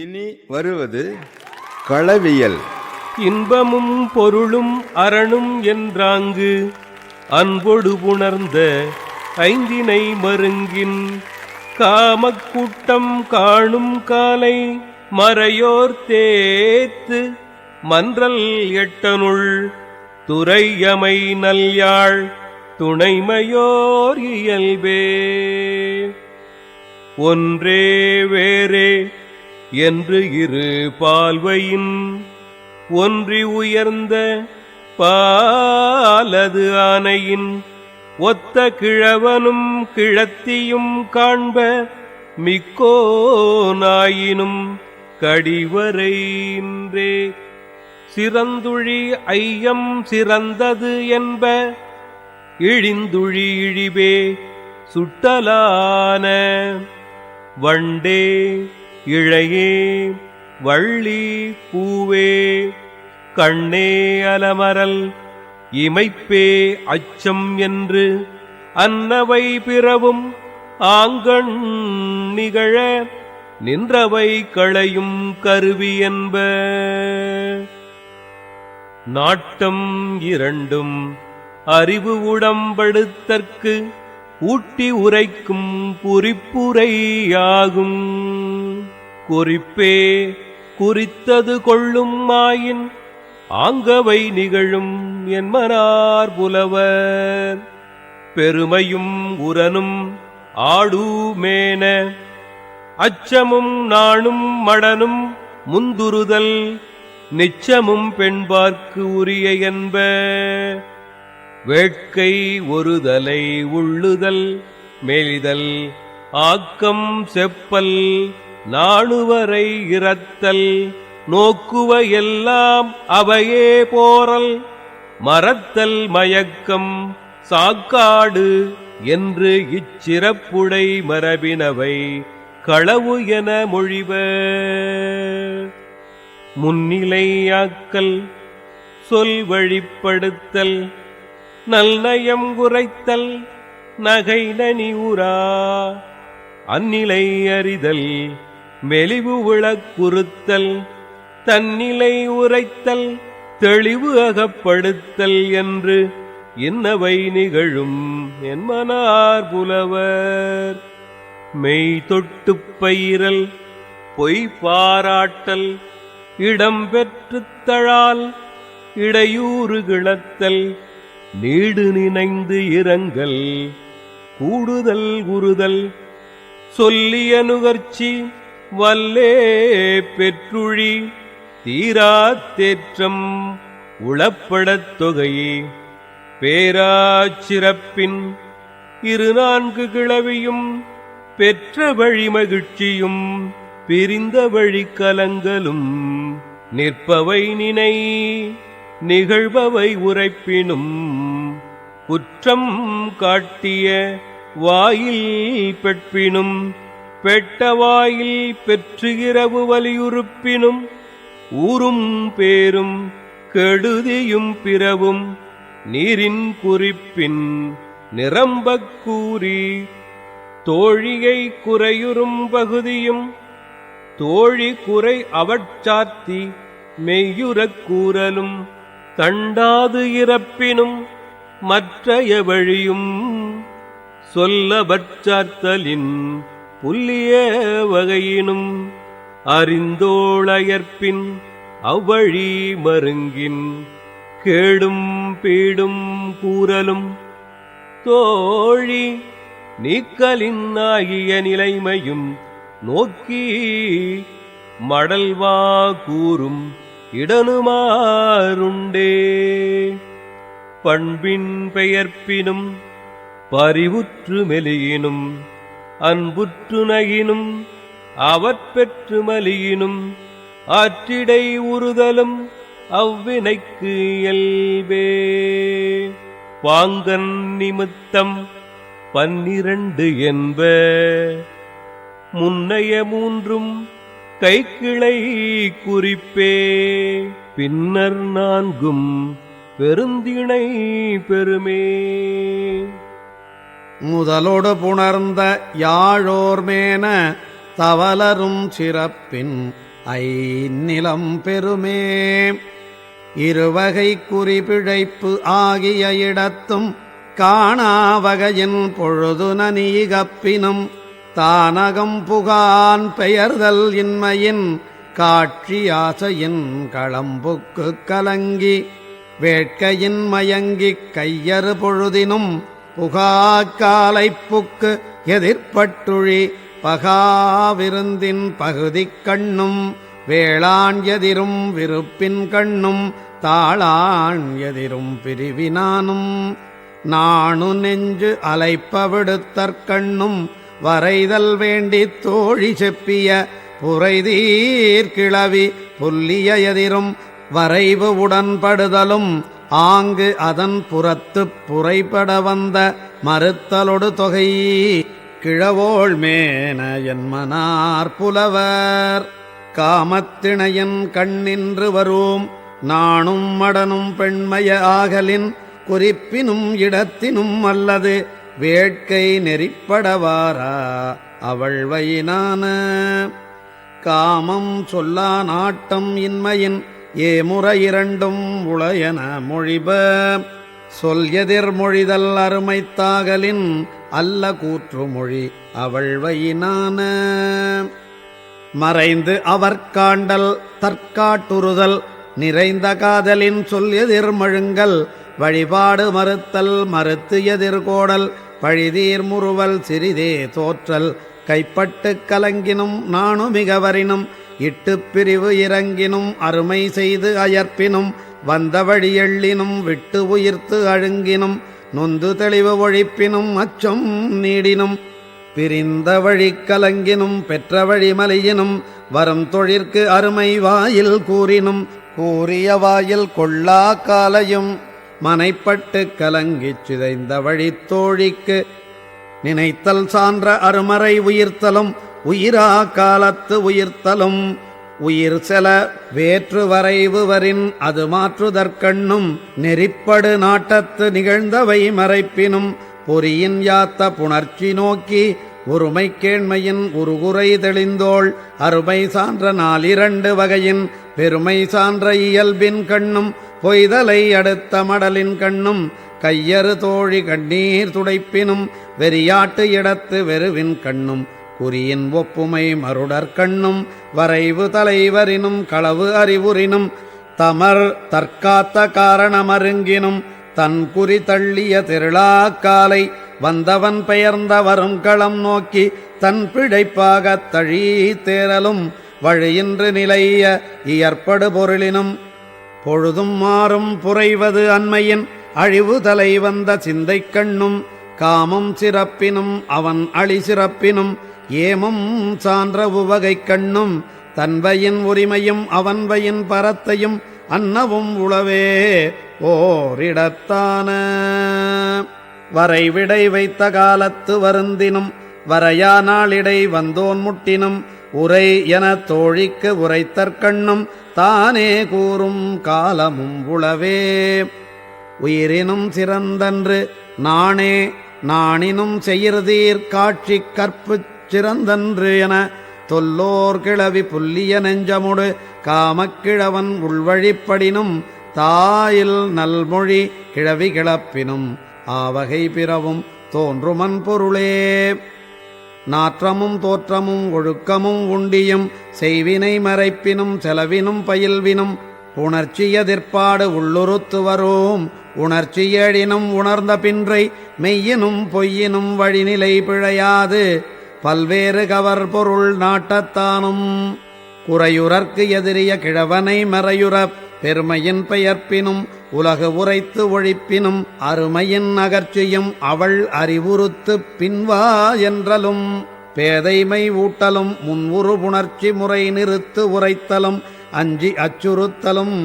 இனி வருவது களவியல். இன்பமும் பொருளும் அரணும் என்றாங்கு அன்பொடு புணர்ந்த ஐந்தினை மருங்கின் காமக்கூட்டம் காணும் காலை மறையோர் தேத்து மன்றல் எட்டனுள் துறையமை நல்யாழ் துணைமையோர் இயல்பே. ஒன்றே வேறே என்று இரு பால்வையின் ஒன்றி உயர்ந்த பாலது ஆனையின் ஒத்த கிழவனும் கிழத்தியும் காண்ப மிக்கோ நாயினும் கடிவரையின்றே சிறந்துழி ஐயம் சிறந்தது என்ப இழிந்துழி இழிவே சுட்டலான வண்டே. இழையே வள்ளி பூவே கண்ணே அலமரல் இமைப்பே அச்சம் என்று அன்னவை பிறவும் ஆங்கண் நிகழ நின்றவை களையும் கருவி என்ப. நாட்டம் இரண்டும் அறிவு உடம்படுத்தற்கு ஊட்டி உரைக்கும் புரிப்புரையாகும் குறிப்பே குறித்தது கொள்ளும் மாயின் ஆங்கவை நிகழும் என்மனார் புலவர். பெருமையும் உரனும் ஆடூமேன அச்சமும் நாணும் மடனும் முந்துருதல் நிச்சமும் பெண்பார்க்கு உரிய என்ப. வேட்கை ஒருதலை உள்ளுதல் மெலிதல் ஆக்கம் செப்பல் நாணுவரை இறத்தல் நோக்குவ எல்லாம் அவையே போரல் மறத்தல் மயக்கம் சாக்காடு என்று இச்சிறப்புடை மரபினவை களவு என மொழிவ முன்னிலையாக்கல் சொல் வழிப்படுத்தல் நல்நயம் குறைத்தல் நகை நனி உரா. அந்நிலை அறிதல் மெலிவு விளக்குறுத்தல் தன்னிலை உரைத்தல் தெளிவு அகப்படுத்தல் என்று இன்னவை நிகழும் என் மனார் புலவர். மெய் தொட்டு பயிரல் பொய் பாராட்டல் இடம் பெற்றுத் தழால் இடையூறு கிளத்தல் நீடு நினைந்து இரங்கல் கூடுதல் குறுதல் சொல்லிய நுகர்ச்சி வல்லே பெற்றுழி தீரா தேற்றம் உளப்படத் தொகையே. பேராச்சிறப்பின் இரு நான்கு கிளவியும் பெற்ற வழி மகிழ்ச்சியும் பிரிந்த வழி கலங்களும் நிற்பவை நினை நிகழ்பவை உரைப்பினும் குற்றம் காட்டிய வாயில் பெற்பினும் பெட்ட வாயில் பெற்று இரவு வலியுறுப்பினும் ஊரும் பேரும் கெடுதியும் பிறவும் நீரின் குறிப்பின் நிரம்பக் கூறி தோழியை குறையுறும் பகுதியும் தோழி குறை அவட்சார்த்தி மெய்யுறக் கூறலும் தண்டாது இறப்பினும் மற்றைய வழியும் சொல்லவற்றார்த்தலின் புல்லிய வகையினும் அறிந்தோளையற்பின் அவ்வழி மருங்கின் கேடும் பீடும் கூறலும் தோழி நீக்கலின் ஆகிய நிலைமையும் நோக்கி மடல்வா கூறும் இடனுமாறுண்டே. பண்பின் பெயர்ப்பினும் பறிவுற்று மெலியினும் அன்புற்று நகினும் அவற்பெற்று மலியினும் ஆற்றிடை உறுதலும் அவ்வினைக்கு இயல்பே. பாங்கன் நிமித்தம் பன்னிரண்டு என்ப முன்னைய மூன்றும் கைக்கிளை குறிப்பே. பின்னர் நான்கும் பெருந்திணை பெருமே முதலொடு புணர்ந்த யாழோர்மேன தவலரும் சிறப்பின் ஐநிலம் பெருமே இருவகை குறிபிழைப்பு ஆகிய இடத்தும் காணாவகையின் பொழுது நனீகப்பினும் தானகம் புகான் பெயர்தல் இன்மையின் காட்சியாசையின் களம்புக்கு கலங்கி வேட்கையின் மயங்கிக் கையறு பொழுதினும் புகாக்காலைப்புக்கு எதிர்பட்டுழி பகாவிருந்தின் பகுதிக் கண்ணும் வேளாண் எதிரும் விருப்பின் கண்ணும் தாளான் எதிரும் பிரிவினானும். நாணு நெஞ்சு அலைப்பவிடுத்தற்கண்ணும் வரைதல் வேண்டித் தோழி செப்பிய புரைதீர்கிளவி புல்லிய எதிரும் வரைவு உடன்படுதலும் ஆங்கு அதன் புறத்துப் புறைபட வந்த மறுத்தலொடு தொகை. கிழவோள் மேன என்மனார் புலவர். காமத்திணையன் கண்ணின்று வரும் நாணும் மடனும் பெண்மய ஆகலின் குறிப்பினும் இடத்தினும் அல்லது வேட்கை நெறிப்படவாரா அவள் வயினான. காமம் சொல்லா நாட்டம் இன்மையின் ஏமுறை இரண்டும் உளையன மொழிப. சொல் எதிர்மொழிதல் அருமைத்தாகலின் அல்ல கூற்று மொழி அவள்வையினான. மறைந்து அவர் காண்டல் தற்காட்டுறுதல் நிறைந்த காதலின் சொல் எதிர்மழுங்கல் வழிபாடு மறுத்தல் மறுத்து எதிர்கோடல் பழிதீர் முறுவல் சிறிதே தோற்றல். கைப்பட்டு கலங்கினும் நாணுமிகவரினும் இட்டு பிரிவு இறங்கினும் அருமை செய்து அயற்பினும் வந்த வழி எள்ளினும் விட்டு உயிர்த்து அழுங்கினும் நொந்து தெளிவு ஒழிப்பினும் அச்சம் நீடினும் பிரிந்த வழி கலங்கினும் பெற்ற வழி மலையினும் வரும் தொழிற்கு அருமை வாயில் கூறினும் கூறிய வாயில் கொள்ளா காலையும் மனைப்பட்டு கலங்கிச் சிதைந்த வழி தோழிக்கு நினைத்தல் சான்ற அருமறை உயிர்த்தலும் உயிரா காலத்து உயிர்த்தலும். உயிர் செல வேற்று வரைவு வரின் அது மாற்றுதற்கண்ணும் நெறிப்படு நாட்டத்து நிகழ்ந்தவை மறைப்பினும். பொறியின் யாத்த புணர்ச்சி நோக்கி ஒருமை கேண்மையின் உருகுறை தெளிந்தோள். அருமை சான்ற நாலிரண்டு வகையின் பெருமை சான்ற இயல்பின் கண்ணும். பொய்தலை அடுத்த மடலின் கண்ணும். கையறு தோழி கண்ணீர் துடைப்பினும். வெறியாட்டு இடத்து வெறுவின் கண்ணும். குறியின் ஒப்புமை மருடர் கண்ணும் வரைவு தலைவரினும் களவு அறிவுறினும் தமர் தற்காத்த காரணமருங்கினும் தன் குறி தள்ளிய திருளாக்காலை வந்தவன் பெயர்ந்த வரும் களம் நோக்கி தன் பிழைப்பாகத் தழீ தேரலும் வழியின்று நிலைய இயற்படு பொருளினும் பொழுதும் மாறும் புரைவது அண்மையின் அழிவு தலை வந்த சிந்தை கண்ணும் காமம் சிறப்பினும் அவன் அழி சிறப்பினும் ஏமும் சான்ற உவகை கண்ணும் தன்வையின் உரிமையும் அவன்வையின் பரத்தையும் அன்னவும் உளவே ஓரிடத்தான. வரைவிடை வைத்த காலத்து வருந்தினும் வரையா நாளிடை வந்தோன் முட்டினும் உரை என தோழிக்கு உரைத்தற்கண்ணும் தானே கூறும் காலமும் உளவே. உயிரினும் சிறந்தன்று நாணே நாணினும் செயிர்தீர் காட்சி கற்புச் சிறந்தன்று என தொல்லோர் கிளவி புல்லிய நெஞ்சமுடு காமக்கிழவன் உள்வழிப்படினும் தாயில் நல்மொழி கிழவி கிளப்பினும் ஆவகை பிறவும் தோன்றுமன் பொருளே. நாற்றமும் தோற்றமும் ஒழுக்கமும் உண்டியும் செய்வினை மறைப்பினும் செலவினும் பயில்வினும் உணர்ச்சி எதிர்ப்பாடு உள்ளுறுத்து வரும் உணர்ச்சியடினும் உணர்ந்த பின்றை மெய்யினும் பொய்யினும் வழிநிலை பிழையாது. பல்வேறு கவர் பொருள் நாட்டத்தானும். குறையுறற்கு எதிரிய கிழவனை மறையுறப் பெருமையின் பெயர்ப்பினும் உலகு உரைத்து ஒழிப்பினும் அருமையின் அகர்ச்சியும் அவள் அறிவுறுத்து பின்வா என்றலும் பேதைமை ஊட்டலும் முன்வுரு புணர்ச்சி முறை நிறுத்து உரைத்தலும் அஞ்சி அச்சுறுத்தலும்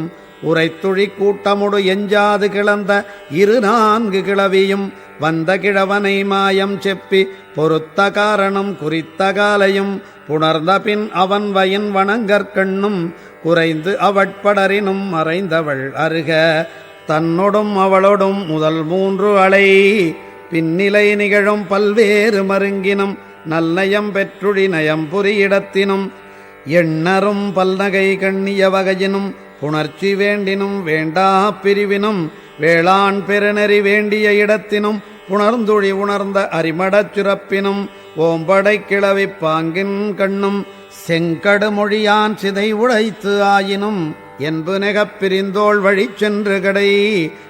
உரைத்துழி கூட்டமுடு எஞ்சாது கிளந்த இரு நான்கு கிளவியும் வந்த கிழவனை மாயம் செப்பி பொறுத்த காரணம் குறித்த காலையும் புணர்ந்த பின் அவன் வயின் வணங்கற்கண்ணும் குறைந்து அவட்படரினும் மறைந்தவள் அருக. தன்னொடும் அவளொடும் முதல் மூன்று அலை பின்னிலை நிகழும் பல்வேறு மருங்கினும் நல்லயம் பெற்றுழி நயம் புரியிடத்தினும் எண்ணரும் பல்நகை கண்ணிய வகையினும் புணர்ச்சி வேண்டினும் வேண்டா பிரிவினும் வேளாண் பெருநெறி வேண்டிய இடத்தினும் புணர்ந்துழி உணர்ந்த அரிமடச் சிறப்பினும் ஓம்படை கிளவி பாங்கின் கண்ணும் செங்கடுமொழியான் சிதை உழைத்து ஆயினும் என்பு நெகப் பிரிந்தோள் வழிச் சென்று கடை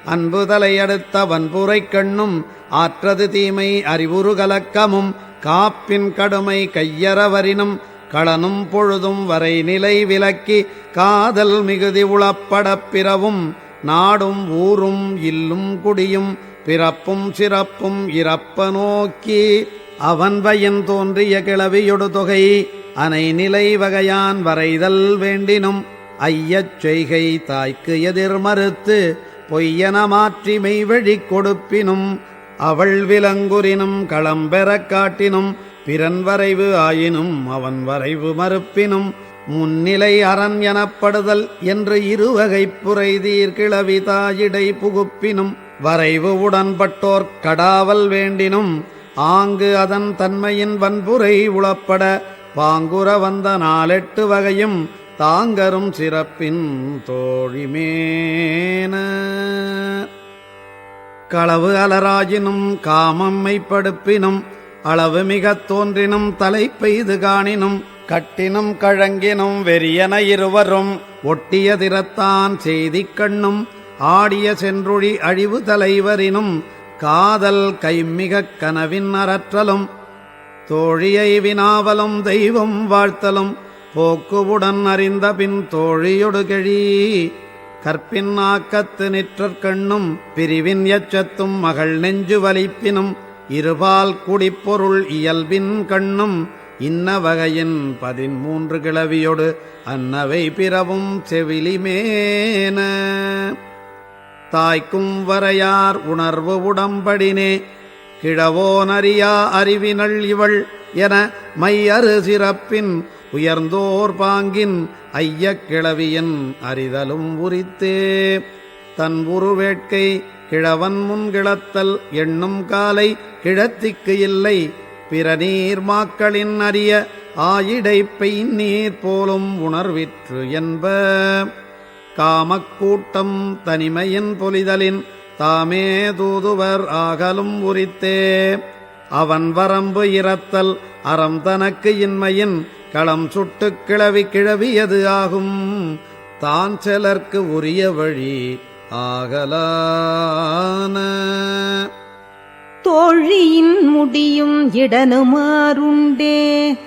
அன்பு தலையடுத்த வன்புரை கண்ணும் ஆற்றது தீமை அறிவுறு கலக்கமும் காப்பின் கடுமை கையறவரினும் களனும் பொழுதும் வரை நிலை விலக்கி காதல் மிகுதி உளப்படப் பிறவும் நாடும் ஊரும் இல்லும் குடியும் பிறப்பும் சிறப்பும் இறப்ப நோக்கி அவன் வயன் தோன்றிய கிளவியொடு தொகை அனை நிலை வகையான் வரைதல் வேண்டினும் ஐயச் செய்கை தாய்க்கு எதிர் மறுத்து பொய்யன மாற்றி மெய்வழி கொடுப்பினும் அவள் விலங்குரினும் களம்பெறக் காட்டினும் பிறன் வரைவு ஆயினும் அவன் வரைவு மறுப்பினும் முன்னிலை அரண் எனப்படுதல் என்று இருவகைப் புரைதீர் கிளவி தாயிடை புகுப்பினும் வரைவு உடன்பட்டோர் கடாவல் வேண்டினும் ஆங்கு அதன் தன்மையின் வன்புரை உளப்பட பாங்குற வந்த நாலெட்டு வகையும் தாங்கரும் சிறப்பின் தோழிமேன. களவு அலராயினும் காமம்மைப்படுப்பினும் அளவு மிக தோன்றினும் தலை பெய்து காணினும் கட்டினும் கழங்கினும் வெறியன இருவரும் ஒட்டிய திறத்தான் செய்தி கண்ணும் ஆடிய சென்றொழி அழிவு தலைவரினும் காதல் கைமிகக் கனவின் அறற்றலும் தோழியை வினாவலும் தெய்வம் வாழ்த்தலும் போக்குவுடன் அறிந்த பின் தோழியொடுகழி கற்பின் ஆக்கத்து நிற்றற்கண்ணும் பிரிவின் எச்சத்தும் மகள் நெஞ்சு வலிப்பினும் இருபால் குடிப்பொருள் இயல்பின் கண்ணும் இன்ன வகையின் பதிமூன்று கிளவியொடு அன்னவை பிறவும் செவிலிமேன தாய்க்கும் வரையார் உணர்வு உடம்படினே கிழவோனறியா அறிவினள் இவள் என மையறு சிறப்பின் உயர்ந்தோர் பாங்கின் ஐயக் கிழவியன் அறிதலும் உரித்தே. தன் உருவேட்கை கிழவன் முன் கிளத்தல் எண்ணும் காலை கிழத்திக்கு இல்லை. பிற நீர் மாக்களின் அறிய ஆயிடை நீர் போலும் உணர்விற்று என்ப. காமக்கூட்டம் தனிமையின் பொலிதலின் தாமே தூதுவர் ஆகலும் உரித்தே. அவன் வரம்பு இறத்தல் அறம் தனக்கு இன்மையின் களம் சுட்டுக் கிளவி கிழவியது ஆகும். தான் செலர்க்கு உரிய வழி ஆகலான. தோழியின் முடியும் இடனுமாறுண்டே.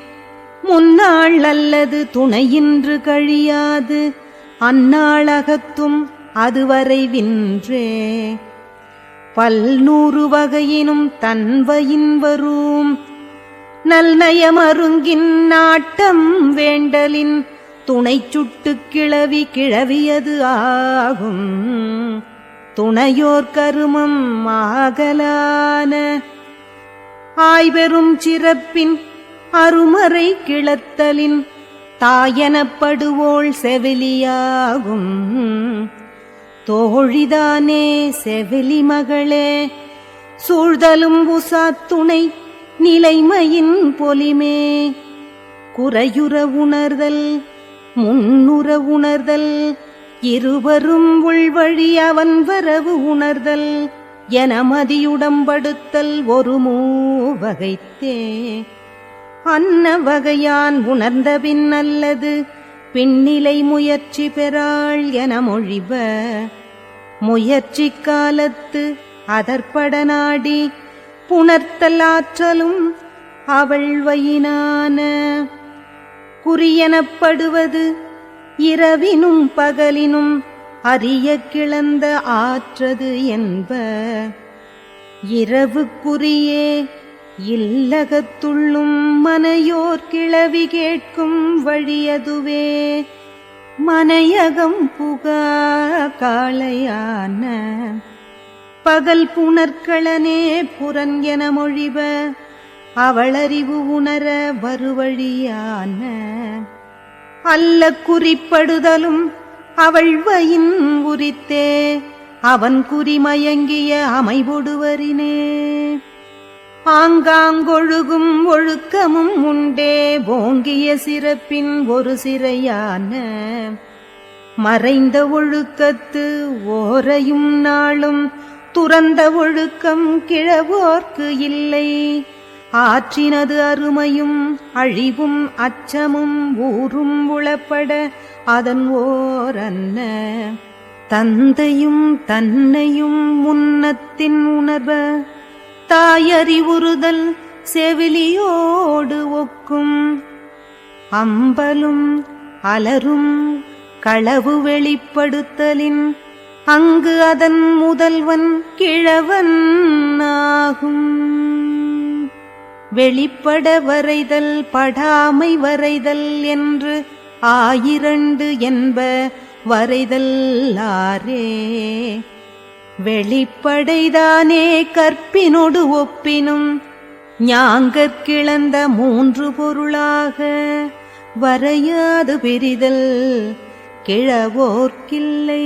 முன்னாள் அல்லது துணையின்று கழியாது அந்நாளகத்தும் அதுவரை வின்றே. பல்நூறு வகையினும் தன்வயின் வரும் நல்நயமருங்கின் நாட்டம் வேண்டலின் துணை சுட்டு கிளவி கிழவியது ஆகும். துணையோர் கருமம் ஆகலான. ஆய்வெறும் சிறப்பின் அருமறை கிளத்தலின் தாயனப்படுவோள் செவிலியாகும். தோழிதானே செவிலி மகளே சூழ்தலும் உசாத்துணை நிலைமையின் பொலிமே. குறையுற உணர்தல் முன்னுற உணர்தல் இருவரும் உள்வழி அவன் வரவு உணர்தல் என மதியுடம்படுத்தல் ஒரு மூவகைத்தே. அன்ன வகையான் உணர்ந்த பின் அல்லது பின்னிலை முயற்சி பெறாள் என மொழிப. முயற்சி காலத்து அதற்பட நாடி புணர்த்தல் ஆற்றலும் அவள் வயினான. குறியெனப்படுவது இரவினும் பகலினும் அரிய கிளந்த ஆற்றது என்ப. இரவுக்குரியே இல்லகத்துள்ளும் மனையோர் கிளவி கேட்கும் வழியதுவே. மனையகம் புகா காளையான. பகல் புணர்களனே புறன் என மொழிப. அவளறிவு உணர வருவழியான. அல்ல குறிப்படுதலும் அவள் வயின் உரித்தே. அவன் குறிமயங்கிய அமைபொடுவரினே. ஆங்காங்கொழுகும் ஒழுக்கமும் உண்டே. ஓங்கிய சிறப்பின் ஒரு சிறையான. மறைந்த ஒழுக்கத்து ஓரையும் நாளும் துறந்த ஒழுக்கம் கிழவோர்க்கு இல்லை. ஆற்றினது அருமையும் அழிவும் அச்சமும் ஊரும் உளப்பட அதன் ஓரன்ன தந்தையும் தன்னையும் முன்னத்தின் உணர்வ தாயறிவுறுதல் செவிலியோடு ஒக்கும். அம்பலும் அலரும் களவு வெளிப்படுத்தலின் அங்கு அதன் முதல்வன் கிழவன் ஆகும். வெளிப்பட வரைதல் படாமை வரைதல் என்று ஆயிரண்டு என்ப வரைதல் ஆரே வெளிப்படைதானே கற்பினொடு ஒப்பினும் ஞாங்கற்கிழந்த மூன்று பொருளாக வரையாது பிரிதல் கிழவோர்க்கில்லை.